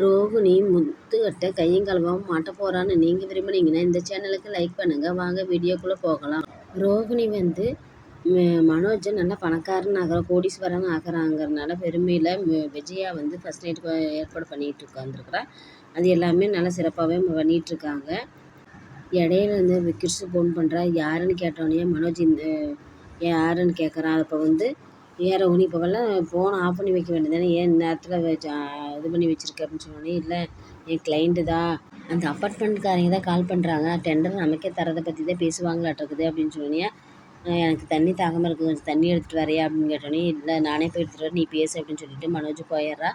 ரோகிணி முத்துக்கிட்ட கையும் களவாவும் மாட்ட போகிறான்னு நீங்கள் விரும்புனீங்கன்னா இந்த சேனலுக்கு லைக் பண்ணுங்கள் வாங்க வீடியோக்குள்ளே போகலாம். ரோகிணி வந்து மனோஜ் நல்ல நல்லா பணக்காரன் ஆகிற கோடீஸ்வரன் ஆகிறாங்கிறனால பெருமையில் விஜயா வந்து ஃபஸ்ட் நைட்டுக்கு ஏற்பாடு பண்ணிகிட்டு உட்காந்துருக்குறா அது எல்லாமே நல்லா சிறப்பாகவே பண்ணிகிட்ருக்காங்க இடையில இருந்து கிறிஸ்து ஃபோன் பண்ணுறா யாருன்னு கேட்டோடனே மனோஜ் இந்த யாருன்னு கேட்குறான் அப்போ வந்து ஏற ஒன்று இப்போவெல்லாம் ஃபோனை ஆஃப் பண்ணி வைக்க வேண்டியதானே ஏன் இந்த நேரத்தில் இது பண்ணி வச்சுருக்க அப்படின்னு சொன்னோடனே இல்லை என் கிளைண்ட்டு தான் அந்த அப்பார்ட்மெண்ட்காரங்க தான் கால் பண்ணுறாங்க டெண்டர் நமக்கே தரதை பற்றி தான் பேசுவாங்களாட்டிருக்குது அப்படின்னு சொன்னோடனே எனக்கு தண்ணி தாகமாக இருக்குது. கொஞ்சம் தண்ணி எடுத்துகிட்டு வரையா அப்படின்னு கேட்டோடனே இல்லை நானே போய் எடுத்துகிட்டு வரேன் நீ பேசு அப்படின்னு சொல்லிட்டு மனோஜ் போயிடுறா.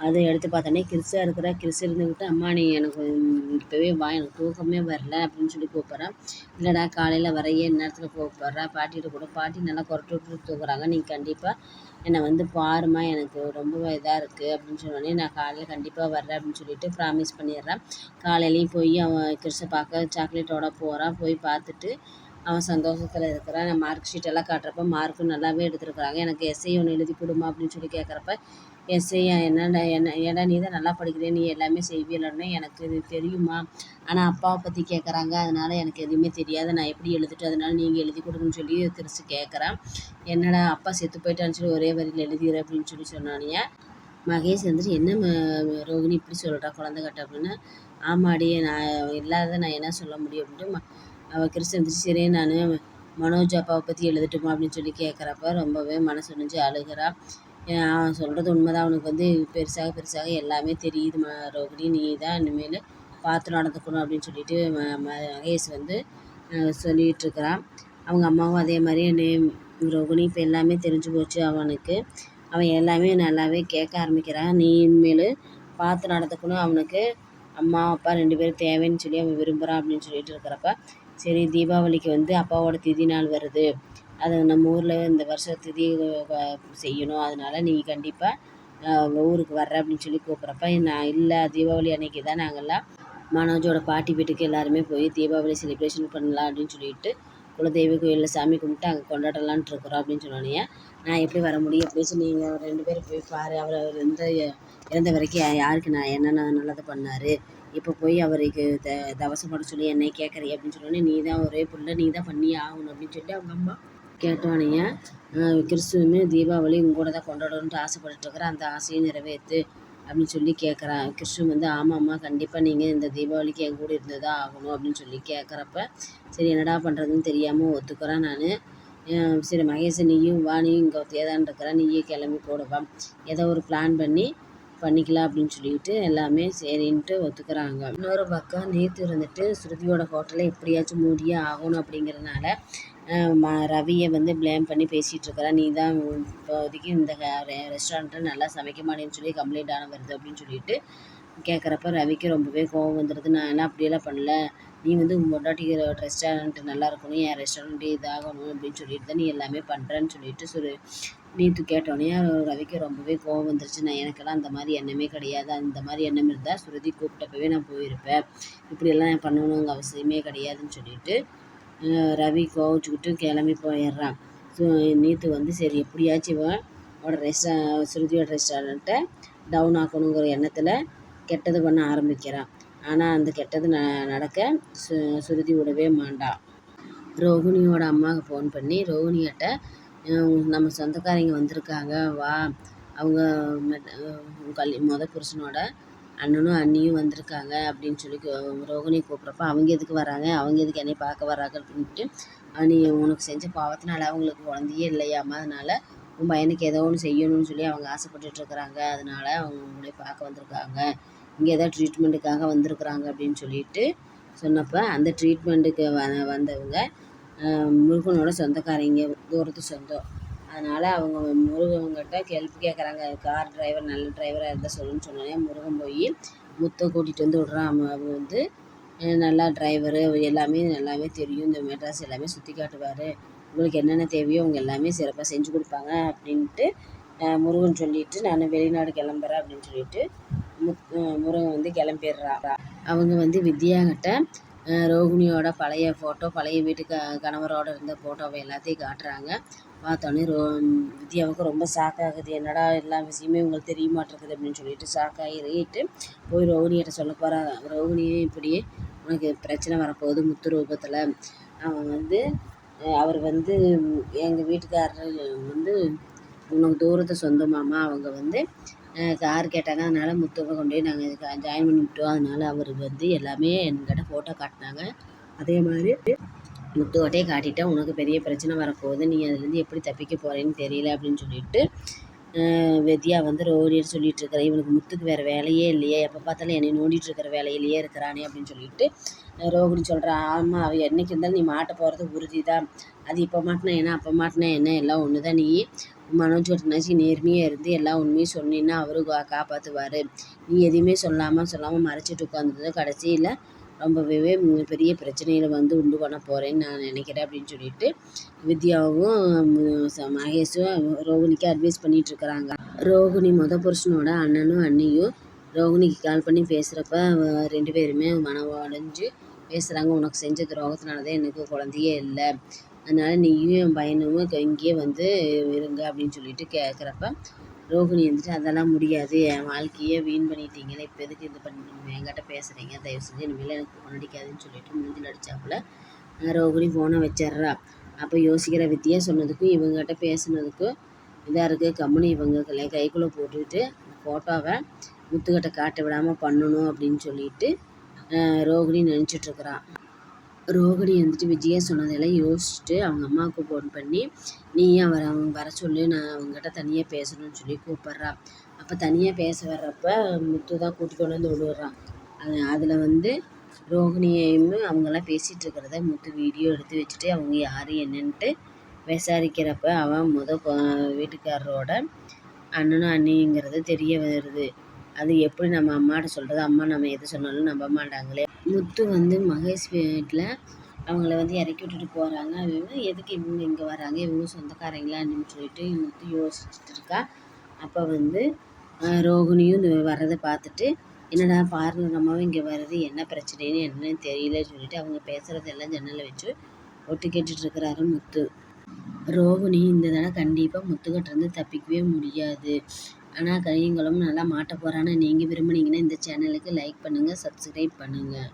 அது எடுத்து பார்த்தோன்னே கிறிஸா இருக்கிறா கிறிஸ் இருந்துக்கிட்டு அம்மா நீ எனக்கு இப்போவே வா எனக்கு தூக்கமே வரல அப்படின்னு சொல்லி கூப்பிட்றான் இல்லைடா காலையில் வரையே நேரத்தில் கூப்பிட்றா. பாட்டிகிட்ட கூட. பாட்டி நல்லா கொரட்டு விட்டு தூக்குறாங்க நீ கண்டிப்பாக என்னை வந்து பாரும்மா. எனக்கு ரொம்ப இதாக இருக்குது அப்படின்னு சொன்னோடனே நான் காலையில் கண்டிப்பாக வர்றேன் அப்படின்னு சொல்லிட்டு ப்ராமிஸ் பண்ணிடுறேன் காலையிலையும் போய் அவன் கிறிஸை பார்க்க சாக்லேட்டோட போகிறான் போய் பார்த்துட்டு அவன் சந்தோஷத்தில் இருக்கிறான் நான் மார்க் ஷீட் எல்லாம் காட்டுறப்ப மார்க்கும் நல்லாவே எடுத்துருக்குறாங்க. எனக்கு எஸ்ஐ ஒன்று எழுதி கொடுமா அப்படின்னு சொல்லி கேட்குறப்ப எஸ்ஐ என்னடா என்ன ஏடா நீ தான் நல்லா படிக்கிற நீ எல்லாமே செய்வியலன்னு எனக்கு இது தெரியுமா? ஆனால் அப்பாவை பற்றி கேட்குறாங்க அதனால் எனக்கு எதுவுமே தெரியாது. நான் எப்படி எழுதிட்டு அதனால நீங்கள் எழுதி கொடுங்கன்னு சொல்லி திருச்சி கேட்குறான் என்னடா அப்பா செத்து போயிட்டான்னு சொல்லி ஒரே வரியில் எழுதிடுற அப்படின்னு சொல்லி சொன்னானியா மகேஷ் வந்துட்டு என்ன ரோகிணி இப்படி சொல்கிறா குழந்தை கட்ட அப்படின்னு? ஆமாடி நான் இல்லாத நான் என்ன சொல்ல முடியும்? அப்படின்ட்டு அவள் கிறிஸ் வந்துட்டு சரி நான் மனோஜ் அப்பாவை பற்றி எழுதட்டுமா? அப்படின்னு சொல்லி கேட்குறப்ப ரொம்பவே மனசு உடைஞ்சு அழுகிறா. அவன் சொல்கிறது உண்மைதான். அவனுக்கு வந்து பெருசாக பெருசாக எல்லாமே தெரியுது ரோகிணி. நீ தான் இனிமேல் பார்த்து நடந்துக்கணும் அப்படின்னு சொல்லிட்டு ம- ம- மகேஷ் வந்து சொல்லிகிட்ருக்கிறான் அவங்க அம்மாவும் அதே மாதிரி நீ ரோகிணி இப்போ எல்லாமே தெரிஞ்சு போச்சு அவனுக்கு. அவன் எல்லாமே நல்லாவே கேட்க ஆரம்பிக்கிறான். நீ இனிமேல் பார்த்து நடந்துக்கணும் அவனுக்கு அம்மா அப்பா ரெண்டு பேரும் தேவைன்னு சொல்லி அவன் விரும்புகிறான் அப்படின்னு சொல்லிட்டு இருக்கிறப்ப சரி தீபாவளிக்கு வந்து அப்பாவோட திதி நாள் வருது. அது நம்ம ஊரில் இந்த வருஷம் திதி செய்யணும். அதனால நீங்கள் கண்டிப்பாக ஊருக்கு வர்ற அப்படின்னு சொல்லி கூப்பிட்றப்ப நான் இல்லை தீபாவளி அன்னைக்கு தான் நாங்கள்லாம் மனோஜோட பாட்டி வீட்டுக்கு எல்லாருமே போய் தீபாவளி செலிப்ரேஷன் பண்ணலாம் அப்படின்னு சொல்லிட்டு குலதெய்வ கோயிலில் சாமி கும்பிட்டு அங்கே கொண்டாடலான்ட்டு இருக்கிறோம் அப்படின்னு சொன்னோன்னே நான் எப்படி வர முடியும்? அப்படின்னு சொல்லி நீங்கள் ரெண்டு பேரும் போய் பாரு அவர் அவர் இந்த இறந்த வரைக்கும் யாருக்கு நான் என்னென்ன நல்லது பண்ணார்? இப்போ போய் அவருக்கு த தவசம் சொல்லி என்னை கேட்குறீ அப்படின்னு சொன்னோடனே நீ தான் ஒரே புள்ள நீ தான் பண்ணியே ஆகணும் அப்படின்னு சொல்லி அவங்க அம்மா கேட்டோடனே கிறிஸ்துவமே தீபாவளி உங்க கூட தான் கொண்டாடணும்ட்டு ஆசைப்பட்டுட்டு இருக்கிறேன் அந்த ஆசையை நிறைவேற்று அப்படின்னு சொல்லி கேட்குறான் கிறிஸ்துவன் வந்து ஆமாம்மா கண்டிப்பாக நீங்கள் இந்த தீபாவளிக்கு என் கூட இருந்ததாக ஆகணும் அப்படின்னு சொல்லி கேட்குறப்ப சரி என்னடா பண்ணுறதுன்னு தெரியாமல் ஒத்துக்கிறேன் நான். சரி மகேஷ் நீயும் வா நீ இங்கே தேதான் இருக்கிற நீயே கிளம்பி போடுவான் ஏதோ ஒரு பிளான் பண்ணி பண்ணிக்கலாம் அப்படின்னு சொல்லிட்டு எல்லாமே சரின்ட்டு ஒத்துக்கிறாங்க. இன்னொரு பக்கம் நேற்று இருந்துட்டு ஸ்ருதியோட ஹோட்டலை எப்படியாச்சும் மூடியே ஆகணும் அப்படிங்கிறதுனால ம- ரவியை வந்து ப்ளேம் பண்ணி பேசிகிட்டு இருக்கிறா. நீ தான் இப்போதைக்கு இந்த ரெஸ்டாரண்ட்டில் நல்லா சமைக்க மாட்டேன்னு சொல்லி கம்ப்ளைண்ட் ஆன வருது அப்படின்னு சொல்லிட்டு கேட்குறப்ப ரவிக்கு ரொம்பவே கோவம் வந்துடுது நான் எல்லாம் அப்படியெல்லாம் பண்ணல? நீ வந்து உன் ரெஸ்டாரண்ட்டு ரெஸ்டாரண்ட் நல்லா இருக்கணும். என் ரெஸ்டாரண்ட்டு இதாகணும் அப்படின்னு சொல்லிட்டு தான் நீ எல்லாமே பண்ணுறேன்னு சொல்லிட்டு சொல்லு நேற்று கேட்டோடனே ரவிக்கு ரொம்பவே கோவம் வந்துருச்சு. நான் எனக்கெல்லாம் அந்த மாதிரி எண்ணமே கிடையாது. அந்த மாதிரி எண்ணம் இருந்தால் சுருதி கூப்பிட்டப்பவே நான் போயிருப்பேன். இப்படியெல்லாம் நான் பண்ணணுங்க அவசியமே கிடையாதுன்னு சொல்லிட்டு ரவி கோவிச்சுக்கிட்டு கிளம்பி போயிடுறான். ஸோ நேற்று வந்து சரி எப்படியாச்சும் இவன் ரெஸ்டா ஸ்ருதியோட ரெஸ்டாரண்ட்டை டவுன் ஆக்கணுங்கிற எண்ணத்தில் கெட்டது பண்ண ஆரம்பிக்கிறான். ஆனால் அந்த கெட்டது ந நடக்க சு சுருதி விடவே மாட்டான் ரோகிணியோட அம்மாவுக்கு ஃபோன் பண்ணி ரோகிணிகிட்ட நம்ம சொந்தக்காரங்க வந்திருக்காங்க. வா. அவங்க மெட்- கல் மொதல் புருஷனோட அண்ணனும் அண்ணியும் வந்திருக்காங்க அப்படின்னு சொல்லி ரோகிணியை ரோகிணி கூப்பிட்றப்ப அவங்க எதுக்கு வராங்க? அவங்க எதுக்கு என்னை பார்க்க வராங்க அப்படின்ட்டு "அஹ் நீ உனக்கு செஞ்ச பாவத்தினால அவங்களுக்கு குழந்தையே இல்லையாமா அதனால் உன் பையனுக்கு ஏதோ ஒன்று செய்யணும்னு சொல்லி அவங்க ஆசைப்பட்டுட்டு அதனால் அதனால அவங்க உங்களை பார்க்க வந்திருக்காங்க. இங்கே ஏதோ ட்ரீட்மெண்ட்டுக்காக வந்திருக்குறாங்க அப்படின்னு சொல்லிட்டு சொன்னப்போ அந்த ட்ரீட்மெண்ட்டுக்கு வ வந்தவங்க முருகனோட சொந்தக்காரங்க தூரத்து சொந்தம். அதனால் அவங்க முருகன்கிட்ட ஹெல்ப் கேட்குறாங்க கார் டிரைவர் நல்ல டிரைவராக இருந்தால் சொல்லுன்னு சொன்னோன்னே முருகன் போய் முத்தை கூட்டிகிட்டு வந்து விட்றான். அவன் அவங்க வந்து நல்லா டிரைவரு. எல்லாமே நல்லாவே தெரியும். இந்த மெட்ராஸ் எல்லாமே சுற்றி காட்டுவார். உங்களுக்கு என்னென்ன தேவையோ அவங்க எல்லாமே சிறப்பாக செஞ்சு கொடுப்பாங்க அப்படின்ட்டு முருகன் சொல்லிட்டு நான் வெளிநாடு கிளம்புறேன் அப்படின்னு சொல்லிட்டு முத் முருகன் வந்து கிளம்பிடுறா. அவங்க வந்து வித்யாங்கிட்ட ரோகிணியோட பழைய ஃபோட்டோ பழைய வீட்டு க கணவரோட இருந்த ஃபோட்டோவை எல்லாத்தையும் காட்டுறாங்க. பார்த்தோன்னே ரோ வித்யாவுக்கு ரொம்ப ஷாக் ஆகுது. என்னடா எல்லா விஷயமே உங்களுக்கு தெரிய மாட்டேங்குது அப்படின்னு சொல்லிட்டு ஷாக் ஆகிட்டு போய் ரோகிணியிட்ட சொல்ல போகிறா ரோகிணியும் இப்படியே உனக்கு பிரச்சனை வரப்போகுது முத்து ரூபத்தில். அவன் வந்து அவர் வந்து எங்கள் வீட்டுக்காரர் வந்து உனக்கு தூரத்து சொந்தமாமா அவங்க வந்து கார் கேட்டாங்க. அதனால் முத்துவை கொண்டு போய் நாங்கள் ஜாயின் பண்ணி விட்டோம் அதனால் அவர் வந்து எல்லாமே என்கிட்ட ஃபோட்டோ காட்டினாங்க. அதே மாதிரி முத்துவட்டையே காட்டிட்டா உனக்கு பெரிய பிரச்சனை வரப்போகுது. நீ அதுலேருந்து எப்படி தப்பிக்க போகிறேன்னு தெரியல அப்படின்னு சொல்லிட்டு வித்யா வந்து ரோடின்னு சொல்லிட்டு இருக்கிற இவனுக்கு முத்துக்கு வேறு வேலையே இல்லையே. எப்போ பார்த்தாலும் என்னை நோண்டிட்டு இருக்கிற வேலையிலேயே இருக்கிறானே அப்படின்னு சொல்லிட்டு ரோகிணி சொல்கிறா ஆமாம் அவள் என்றைக்கு இருந்தாலும் நீ மாட்ட போகிறது உறுதி தான் அது இப்போ மாட்டினா என்ன அப்போ மாட்டினா என்ன? எல்லாம் ஒன்று தான் நீ. மனோஜ் நினச்சி நேர்மையாக இருந்து எல்லா உண்மையும் சொன்னீன்னா அவரு காப்பாற்றுவார் நீ எதையுமே சொல்லாமல் சொல்லாமல் மறைச்சிட்டு உட்காந்துருந்தோம் கடைசியில் ரொம்பவே பெரிய பிரச்சனையில் வந்து உண்டு பண்ண போகிறேன்னு நான் நினைக்கிறேன் அப்படின்னு சொல்லிட்டு வித்யாவும் மகேஷும் ரோகிணிக்கு அட்வைஸ் பண்ணிகிட்ருக்குறாங்க ரோகிணி மொத புருஷனோட அண்ணனும் அண்ணியும் ரோகிணிக்கு கால் பண்ணி பேசுகிறப்ப ரெண்டு பேருமே மனம் உடஞ்சி பேசுகிறாங்க உனக்கு செஞ்ச துரோகத்தினால தான் எனக்கு குழந்தையே இல்லை. அதனால் நீயும் என் பையனும் இங்கேயே வந்து இருங்க அப்படின்னு சொல்லிட்டு கேட்குறப்ப ரோகிணி வந்துட்டு அதெல்லாம் முடியாது. என் வாழ்க்கையே வீண் பண்ணிட்டீங்களே. இப்போ எதுக்கு இது பண்ணி என்கிட்ட பேசுகிறீங்க தயவு செஞ்சு இனிமேல் எனக்கு ஃபோன் அடிக்காதுன்னு சொல்லிட்டு மூஞ்சில் அடித்தாப்புல ரோகிணி ஃபோனை வச்சிட்றா. அப்போ யோசிக்கிற வித்தியா சொன்னதுக்கும் இவங்ககிட்ட பேசுனதுக்கும் இதாக இருக்குது கம்முனு இவங்க கைக்குள்ளே போட்டுக்கிட்டு ஃபோட்டோவை முத்துக்கிட்ட காட்ட விடாமல் பண்ணணும் அப்படின்னு சொல்லிட்டு ரோகிணி நினச்சிட்ருக்குறான் ரோகிணி வந்துட்டு விஜயா சொன்னதெல்லாம் யோசிச்சுட்டு அவங்க அம்மாவுக்கு ஃபோன் பண்ணி நீ அவரை அவங்க வர சொல்லு நான் அவங்ககிட்ட தனியாக பேசணும்னு சொல்லி கூப்பிட்றா. அப்போ தனியாக பேச வர்றப்ப முத்து தான் கூட்டிகிட்டு கொண்டு வந்து விடுறான் அது அதில் வந்து ரோகிணியையும் அவங்கெல்லாம் பேசிகிட்டு இருக்கிறத முத்து வீடியோ எடுத்து வச்சுட்டு அவங்க யார் என்னன்ட்டு விசாரிக்கிறப்ப அவன் முத வீட்டுக்காரரோட அண்ணனும் அண்ணிங்கிறது தெரிய வருது. அது எப்படி நம்ம அம்மாட்ட சொல்கிறது அம்மா நம்ம எது சொன்னாலும் நம்ப மாட்டாங்களே. முத்து வந்து மகேஷ் வீட்டில் அவங்கள வந்து இறக்கி விட்டுட்டு போகிறாங்க இவங்க எதுக்கு இவங்க இங்கே வராங்க? இவங்க சொந்தக்காரங்களா அப்படின்னு சொல்லிட்டு முத்து யோசிச்சுட்டு இருக்கா அப்போ வந்து ரோகிணியும் வர்றதை பார்த்துட்டு என்னடா பார்லர் அம்மாவும் இங்கே வர்றது என்ன பிரச்சனைன்னு என்னன்னு தெரியல சொல்லிட்டு அவங்க பேசுகிறதெல்லாம் ஜன்னலில் வச்சு ஒட்டு கேட்டுட்ருக்கிறாரு முத்து. ரோகிணி இந்த தடவை கண்டிப்பாக முத்துக்கிட்டேருந்து தப்பிக்கவே முடியாது. ஆனால் கையங்களும் நல்லா மாட்ட போகிறான்னு நீங்கள் விரும்புனீங்கன்னா இந்த சேனலுக்கு லைக் பண்ணுங்கள் சப்ஸ்கிரைப் பண்ணுங்கள்